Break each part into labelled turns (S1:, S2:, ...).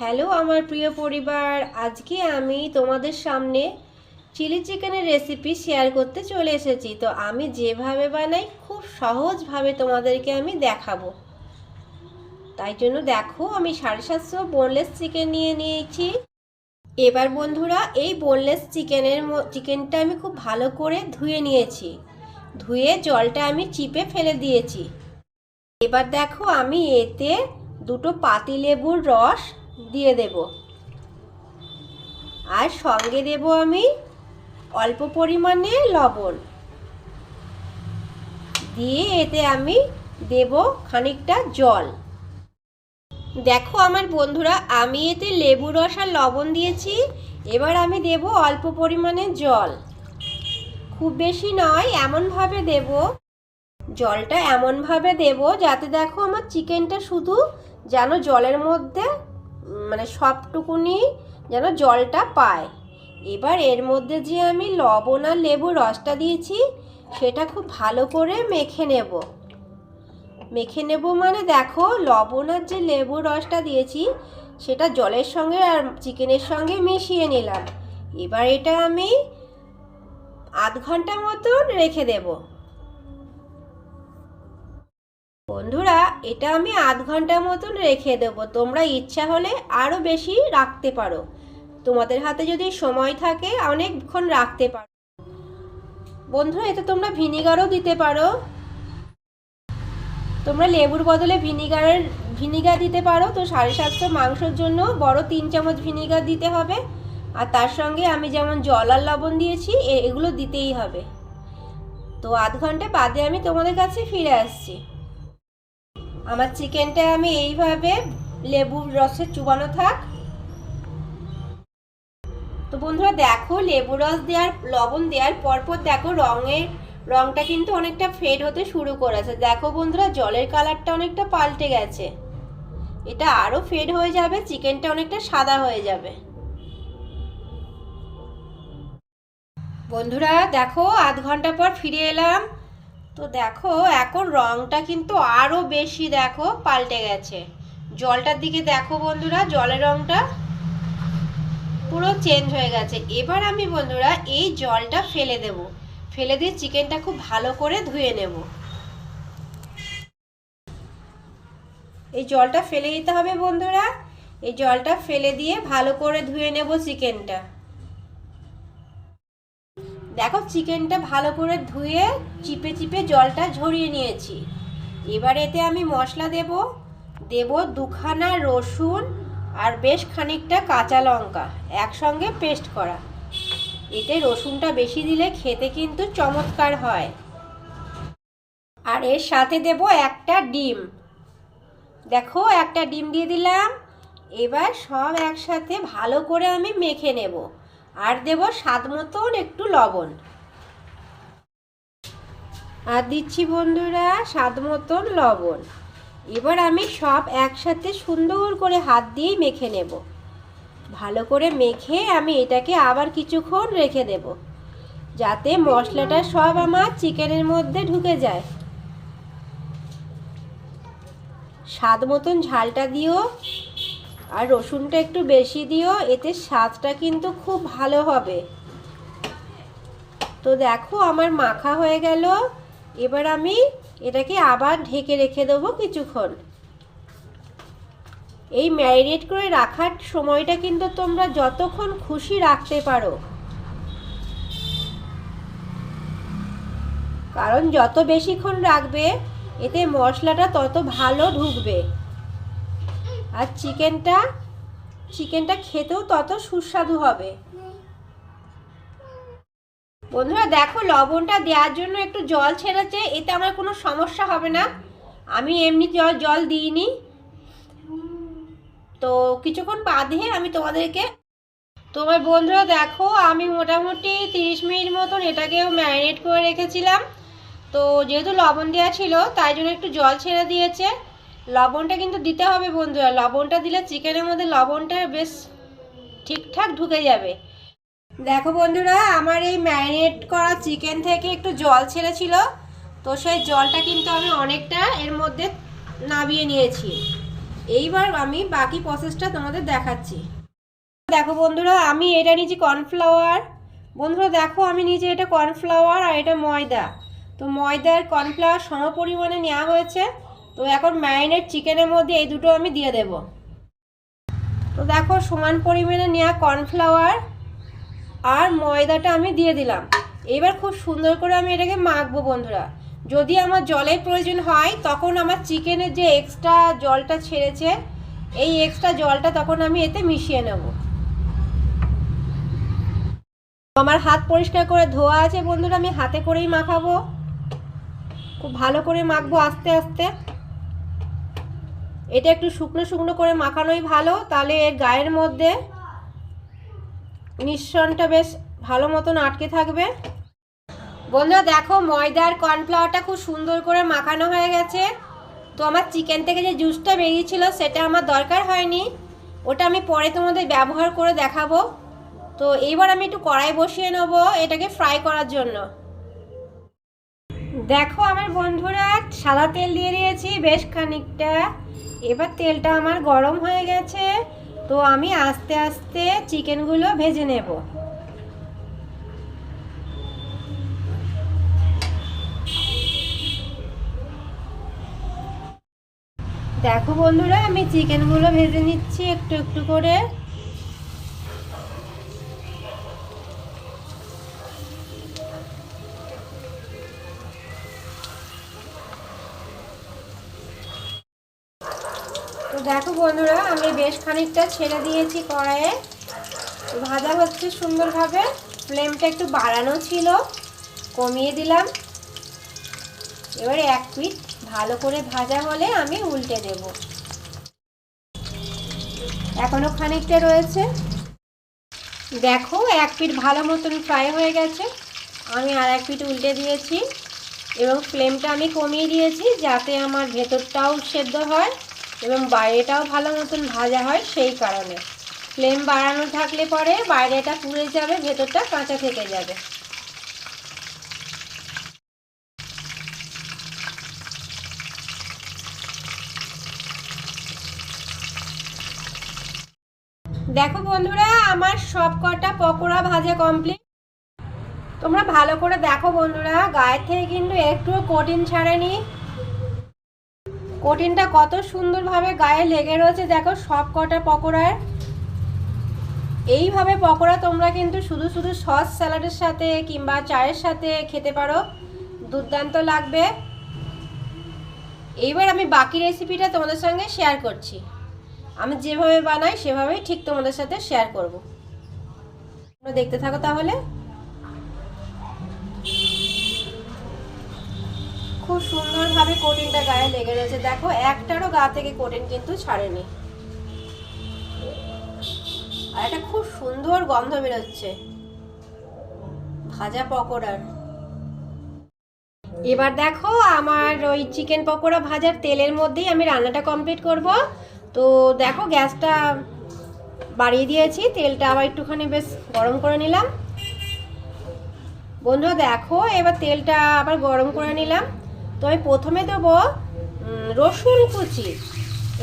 S1: Hello আমার প্রিয় পরিবার, আজকে আমি তোমাদের সামনে চিলি চিকেনের রেসিপি শেয়ার করতে চলে এসেছি। তো আমি যেভাবে বানাই, খুব সহজভাবে তোমাদেরকে আমি দেখাবো। তাই জন্য দেখো, আমি সাড়ে সাতশো বোনলেস চিকেন নিয়ে নিয়েছি। এবার বন্ধুরা, এই বোনলেস চিকেনের চিকেনটা আমি খুব ভালো করে ধুয়ে নিয়েছি। ধুয়ে জলটা আমি চিপে ফেলে দিয়েছি। এবার দেখো, আমি এতে দুটো পাতিলেবুর রস দিয়ে দেব। আর সঙ্গে দেব আমি অল্প পরিমাণে লবণ। দিয়ে এতে আমি দেব খানিকটা জল। দেখো আমার বন্ধুরা, আমি এতে লেবু রস আর লবণ দিয়েছি, এবার আমি দেব অল্প পরিমাণে জল। খুব বেশি নয়, এমনভাবে দেব। জলটা এমনভাবে দেব যাতে দেখো আমার চিকেনটা শুধু যেন জলের মধ্যে মানে সবটুকুনি যেন জলটা পায়। এবার এর মধ্যে যে আমি লবণ আর লেবু রসটা দিয়েছি, সেটা খুব ভালো করে মেখে নেব। মেখে নেব মানে দেখো, লবণ আর যে লেবু রসটা দিয়েছি, সেটা জলের সঙ্গে আর চিকেনের সঙ্গে মিশিয়ে নিলাম। এবার এটা আমি আধ ঘণ্টা মতন রেখে দেবো। বন্ধুরা, এটা আমি আধ ঘণ্টা মতন রেখে দেবো। তোমরা ইচ্ছা হলে আরও বেশি রাখতে পারো। তোমাদের হাতে যদি সময় থাকে, অনেকক্ষণ রাখতে পারো। বন্ধুরা, এতে তোমরা ভিনিগারও দিতে পারো। তোমরা লেবুর বদলে ভিনিগারের, ভিনিগার দিতে পারো। তো সাড়ে সাতশো মাংসর জন্য বড় তিন চামচ ভিনিগার দিতে হবে। আর তার সঙ্গে আমি যেমন জল আর লবণ দিয়েছি এগুলো দিতেই হবে। তো আধ ঘণ্টা বাদে আমি তোমাদের কাছে ফিরে আসছি। আমার চিকেনটা আমি এইভাবে লেবুর রসে চুবানো থাক। তো বন্ধুরা, দেখো লেবু রস দেওয়ার, লবণ দেওয়ার পরপর দেখো রঙের রঙটা কিন্তু অনেকটা ফেড হতে শুরু করেছে। দেখো বন্ধুরা, জলের কালারটা অনেকটা পাল্টে গেছে। এটা আরও ফেড হয়ে যাবে, চিকেনটা অনেকটা সাদা হয়ে যাবে। বন্ধুরা, দেখো আধ ঘণ্টা পর ফিরে এলাম। তো দেখো, এখন রংটা কিন্তু আরও বেশি দেখো পাল্টে গেছে। জলটার দিকে দেখো বন্ধুরা, জলের রংটা পুরো চেঞ্জ হয়ে গেছে। এবার আমি বন্ধুরা এই জলটা ফেলে দেব। ফেলে দিয়ে চিকেনটা খুব ভালো করে ধুয়ে নেব। এই জলটা ফেলে দিতে হবে বন্ধুরা। এই জলটা ফেলে দিয়ে ভালো করে ধুয়ে নেব চিকেনটা দেখো চিকেনটা ভালো করে ধুয়ে, চিপে চিপে জলটা ঝরিয়ে নিয়েছি। এবার এতে আমি মশলা দেব। দেব দুখানা রসুন আর বেশ খানিকটা কাঁচা লঙ্কা একসঙ্গে পেস্ট করা। এতে রসুনটা বেশি দিলে খেতে কিন্তু চমৎকার হয়। আর এর সাথে দেব একটা ডিম। দেখো, একটা ডিম দিয়ে দিলাম। এবার সব একসাথে ভালো করে আমি মেখে নেব। আর দেব স্বাদ মতন একটু লবণ। আর দিচ্ছি বন্ধুরা স্বাদ মতন লবণ। এবার আমি সব একসাথে সুন্দর করে হাত দিয়েই মেখে নেব। ভালো করে মেখে আমি এটাকে আবার কিছুক্ষণ রেখে দেব। যাতে মশলাটা সব আমার চিকেনের মধ্যে ঢুকে যায়। স্বাদ মতন ঝালটা দিও। আর রসুনটা একটু বেশি দিও, এতে স্বাদটা কিন্তু খুব ভালো হবে। তো দেখো আমার মাখা হয়ে গেল। এবার আমি এটাকে আবার ঢেকে রেখে দেবো কিছুক্ষণ। এই ম্যারিনেট করে রাখার সময়টা কিন্তু তোমরা যতক্ষণ খুশি রাখতে পারো। কারণ যত বেশিক্ষণ রাখবে, এতে মশলাটা তত ভালো ঢুকবে। আর চিকেনটা চিকেনটা খেতেও তত সুস্বাদু হবে। বন্ধুরা, দেখো লবণটা দেওয়ার জন্য একটু জল ছেড়েছে, এতে আমার কোনো সমস্যা হবে না। আমি এমনি জল জল দিইনি। তো কিছুক্ষণ বাদে আমি তোমাদেরকে, তোমার বন্ধুরা দেখো, আমি মোটামুটি তিরিশ মিনিট মতন এটাকেও ম্যারিনেট করে রেখেছিলাম। তো যেহেতু লবণ দেওয়া ছিল, তাই জন্য একটু জল ছেড়ে দিয়েছে। লবণটা কিন্তু দিতে হবে বন্ধুরা, লবণটা দিলে চিকেনের মধ্যে লবণটা বেশ ঠিকঠাক ঢুকে যাবে। দেখো বন্ধুরা, আমার এই ম্যারিনেট করা চিকেন থেকে একটু জল ছেড়েছিল, তো সেই জলটা কিন্তু আমি অনেকটা এর মধ্যে নাবিয়ে নিয়েছি। এইবার আমি বাকি প্রসেসটা তোমাদের দেখাচ্ছি। দেখো বন্ধুরা, আমি এটা নিয়েছি কর্নফ্লাওয়ার। বন্ধুরা, দেখো আমি নিয়েছি এটা কর্নফ্লাওয়ার আর এটা ময়দা। তো ময়দা আর কর্নফ্লাওয়ার সম পরিমাণে নেওয়া হয়েছে। তো এখন ম্যারিনেট চিকেনের মধ্যে এই দুটো আমি দিয়ে দেব। তো দেখো, সমান পরিমাণে নেওয়া কর্নফ্লাওয়ার আর ময়দাটা আমি দিয়ে দিলাম। এবার খুব সুন্দর করে আমি এটাকে মাখবো বন্ধুরা। যদি আমার জলের প্রয়োজন হয়, তখন আমার চিকেনের যে এক্সট্রা জলটা ছেড়েছে, এই এক্সট্রা জলটা তখন আমি এতে মিশিয়ে নেব। আমার হাত পরিষ্কার করে ধোয়া আছে বন্ধুরা, আমি হাতে করেই মাখাবো। খুব ভালো করে মাখবো আস্তে আস্তে। এটা একটু শুকনো শুকনো করে মাখানোই ভালো। তাহলে এর গায়ের মধ্যে মিশ্রণটা বেশ ভালো মতন আটকে থাকবে। বন্ধুরা, দেখো ময়দার কর্নফ্লাওয়ারটা খুব সুন্দর করে মাখানো হয়ে গেছে। তো আমার চিকেন থেকে যে জুসটা বেরিয়েছিল, সেটা আমার দরকার হয়নি। ওটা আমি পরে তোমাদের ব্যবহার করে দেখাবো। তো এইবার আমি একটু কড়াই বসিয়ে নেব এটাকে ফ্রাই করার জন্য। দেখো আমার বন্ধুরা, সাদা তেল দিয়ে দিয়েছি বেশ খানিকটা। এবার তেলটা আমার গরম হয়ে গেছে, তো আমি আস্তে আস্তে চিকেনগুলো ভেজে নেব। দেখো বন্ধুরা, আমি চিকেনগুলো ভেজে নিচ্ছি একটু একটু করে। বন্ধুরা, আমি বেশ খানিকটা ছেড়ে দিয়েছি কড়াইয়ে। ভাজা হচ্ছে সুন্দরভাবে। ফ্লেমটা একটু বাড়ানো ছিল, কমিয়ে দিলাম। এবারে এক পিঠ ভালো করে ভাজা হলে আমি উল্টে দেব। এখনও খানিকটা রয়েছে। দেখো, এক পিঠ ভালো মতন ফ্রাই হয়ে গেছে। আমি আর এক পিঠ উল্টে দিয়েছি। এবং ফ্লেমটা আমি কমিয়ে দিয়েছি যাতে আমার ভেতরটাও সেদ্ধ হয়। এবং বাইরেটাও ভালো মতন ভাজা হয় সেই কারণে। ফ্লেম বাড়ানো থাকলে পরে বাইরেটা পুড়ে যাবে, ভেতরটা কাঁচা থেকে যাবে। দেখো বন্ধুরা, আমার সব কটা পকোড়া ভাজা কমপ্লিট তোমরা ভালো করে দেখো বন্ধুরা, গায়ের থেকে কিন্তু একটু কঠিন ছাড়েনি। কঠিনটা কত সুন্দরভাবে গায়ে লেগে রয়েছে, দেখো সব কটা পকোড়ার এইভাবে পকোড়া তোমরা কিন্তু শুধু শুধু সস স্যালাডের সাথে কিংবা চায়ের সাথে খেতে পারো। দুর্দান্ত লাগবে। এইবার আমি বাকি রেসিপিটা তোমাদের সঙ্গে শেয়ার করছি। আমি যেভাবে বানাই, সেভাবেই ঠিক তোমাদের সাথে শেয়ার করব। তোমরা দেখতে থাকো তাহলে। খুব সুন্দরভাবে কোটিনটা গায়ে লেগে রয়েছে। দেখো, একটারও গা থেকে কোটিন কিন্তু ছাড়েনি। আর এটা খুব সুন্দর গন্ধ বেরোচ্ছে। ভাজা পকোড়ার। এবার দেখো, আমার ওই চিকেন পকোড়া ভাজার তেলের মধ্যেই আমি রান্নাটা কমপ্লিট করব। তো দেখো, গ্যাসটা বাড়িয়ে দিয়েছি। তেলটা আবার একটুখানি বেশ গরম করে নিলাম। বন্ধুরা, দেখো, এবার তেলটা আবার গরম করে নিলাম। তো আমি প্রথমে দেবো রসুন কুচি।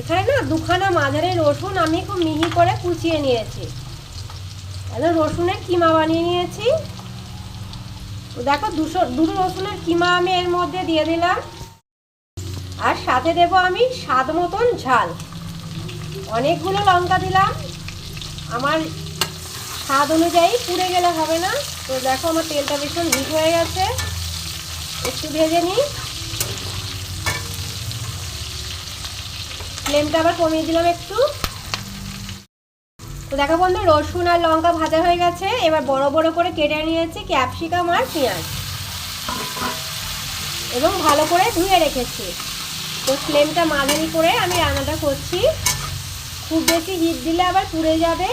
S1: এখানে না দুখানা মাঝারি রসুন আমি খুব মিহি করে কুচিয়ে নিয়েছি। একদম রসুনের কিমা বানিয়ে নিয়েছি। দেখো দুশো, দুটো রসুনের কিমা আমি এর মধ্যে দিয়ে দিলাম। আর সাথে দেব আমি স্বাদ মতন ঝাল। অনেকগুলো লঙ্কা দিলাম। আমার স্বাদ অনুযায়ী পুড়ে গেলে হবে না। তো দেখো আমার তেলটা ভীষণ হিট হয়ে গেছে। একটু ভেজে নিই। ফ্লেমটা আবার কমিয়ে দিলাম একটু। তো দেখো বন্ধু, রসুন আর লঙ্কা ভাজা হয়ে গেছে। এবার বড় বড় করে কেটে নিয়েছি ক্যাপসিকাম আর পেঁয়াজ। এবং ভালো করে ধুয়ে রেখেছি। তো ফ্লেমটা মাঝারি করে আমি রান্নাটা করছি। খুব বেশি হিট দিলে আবার পুড়ে যাবে।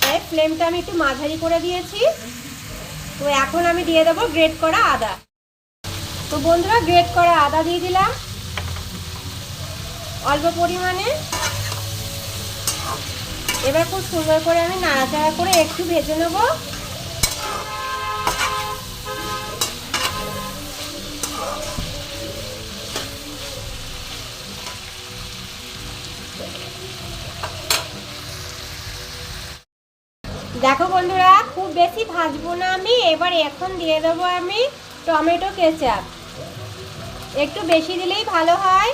S1: তাই ফ্লেমটা আমি একটু মাঝারি করে দিয়েছি। তো এখন আমি দিয়ে দেবো গ্রেট করা আদা। তো বন্ধুরা গ্রেট করা আদা দিয়ে দিলাম। অল্প পরিমাণে। এবার খুব সুন্দর করে আমি নাড়াচাড়া করে একটু ভেজে নেব। দেখো বন্ধুরা, খুব বেশি ভাজবো না আমি। এবার এখন দিয়ে দেবো আমি টমেটো কেচাপ। একটু বেশি দিলেই ভালো হয়।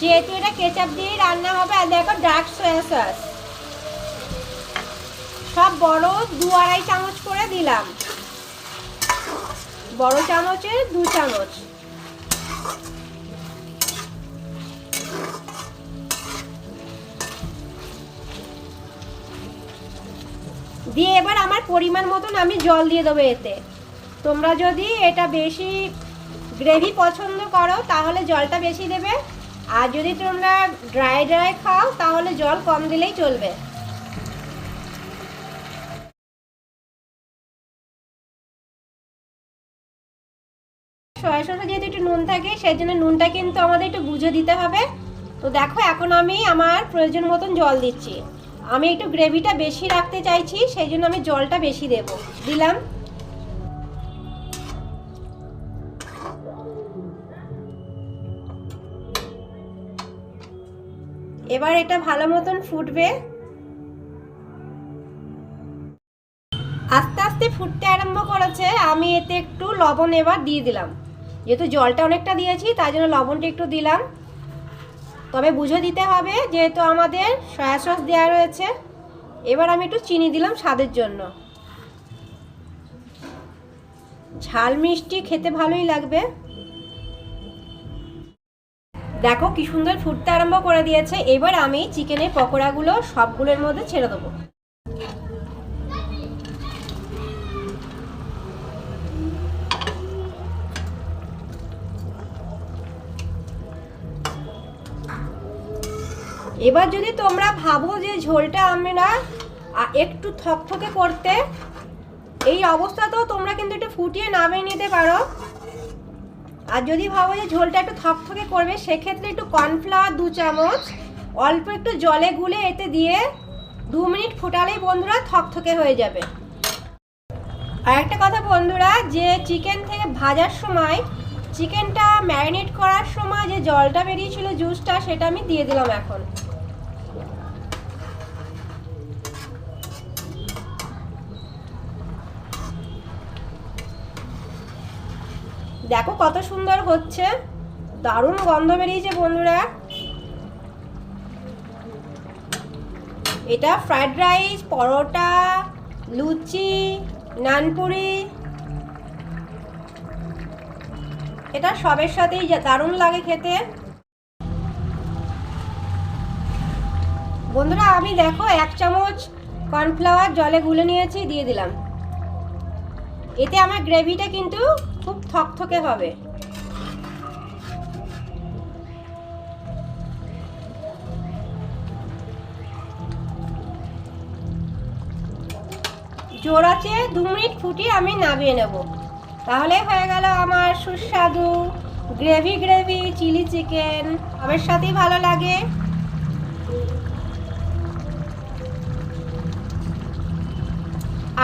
S1: যেহেতু এটা কেচাপ দিয়েই রান্না হবে, আর দেখো ডার্ক সয়া সস সব বড় দু আড়াই চামচ করে দিলাম। বড় চামচের দু চামচ। দিয়ে এবার আমার পরিমাণ মতন আমি জল দিয়ে দেবো এতে। তোমরা যদি এটা বেশি গ্রেভি পছন্দ করো, তাহলে জলটা বেশি দেবে। আর যদি তোমরা ড্রাই ড্রাই খাও, তাহলে জল কম দিলেই চলবে। সয়া সসে যেহেতু একটু নুন থাকে, সেই জন্য নুনটা কিন্তু আমাদের একটু বুঝে দিতে হবে। তো দেখো, এখন আমি আমার প্রয়োজন মতন জল দিচ্ছি। আমি একটু গ্রেভিটা বেশি রাখতে চাইছি, সেই জন্য আমি জলটা বেশি দেব। দিলাম। এবার এটা ভালো মতন ফুটবে। আস্তে আস্তে ফুটতে আরম্ভ করেছে, আমি এতে একটু লবণ এবার দিয়ে দিলাম। যেহেতু জলটা অনেকটা দিয়েছি, তাই জন্য লবণটা একটু দিলাম। তবে বুঝে দিতে হবে, যেহেতু আমাদের সয়া সস দেওয়া রয়েছে, এবার আমি একটু চিনি দিলাম স্বাদের জন্য। ঝাল মিষ্টি খেতে ভালোই লাগবে। দেখো কি সুন্দর ফুটতে আরম্ভ করে দিয়েছে। এবার আমি চিকেনের পকোড়াগুলো সবগুলোর মধ্যে ছেড়ে দেবো। এবার যদি তোমরা ভাবো যে ঝোলটা আমরা একটু থকথকে করতে, এই অবস্থাতেও তোমরা কিন্তু একটু ফুটিয়ে নামিয়ে নিতে পারো। আর যদি ভাবো যে ঝোলটা একটু থকথকে করবে, সেক্ষেত্রে একটু কর্নফ্লাওয়ার দু চামচ, অল্প একটু জলে গুলে এতে দিয়ে দু মিনিট ফুটালেই বন্ধুরা থকথকে হয়ে যাবে। আর একটা কথা বন্ধুরা, যে চিকেন থেকে ভাজার সময়, চিকেনটা ম্যারিনেট করার সময় যে জলটা বেরিয়েছিল, জুসটা, সেটা আমি দিয়ে দিলাম এখন। দেখো কত সুন্দর হচ্ছে। দারুণ গন্ধ বেরিয়েছে বন্ধুরা। এটা ফ্রাইড রাইস পরোটা, লুচি, নানপুরি। এটা সবের সাথেই দারুণ লাগে খেতে। বন্ধুরা, আমি দেখো এক চামচ কর্নফ্লাওয়ার জলে গুলে নিয়েছি, দিয়ে দিলাম। এতে আমার গ্রেভিটা কিন্তু খুব থকথকে হবে। আছে দু মিনিট ফুটিয়ে আমি নামিয়ে নেব। তাহলে হয়ে গেল আমার সুস্বাদু গ্রেভি গ্রেভি, চিলি চিকেন। আমার সাথেই ভালো লাগে।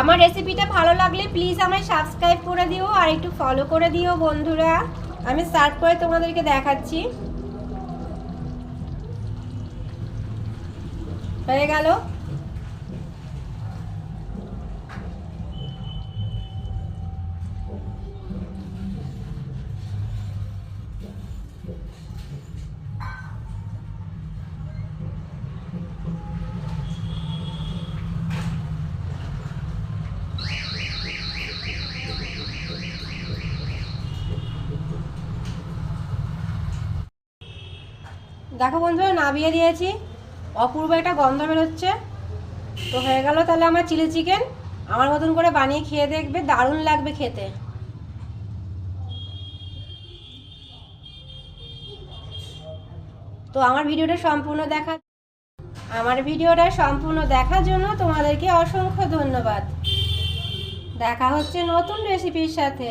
S1: আমার রেসিপিটা ভালো লাগলে প্লিজ আমায় সাবস্ক্রাইব করে দিও আর একটু ফলো করে দিও বন্ধুরা। আমি সার্ভ করে তোমাদেরকে দেখাচ্ছি। হয়ে গেল। দেখো বন্ধুরা, নামিয়ে দিয়েছি অপূর্ব একটা গন্ধ বেরোচ্ছে। তো হয়ে গেল তাহলে আমার চিলি চিকেন। আমার মতন করে বানিয়ে খেয়ে দেখবে, দারুণ লাগবে খেতে। তো আমার ভিডিওটা সম্পূর্ণ দেখা আমার ভিডিওটা সম্পূর্ণ দেখার জন্য তোমাদেরকে অসংখ্য ধন্যবাদ। দেখা হচ্ছে নতুন রেসিপির সাথে।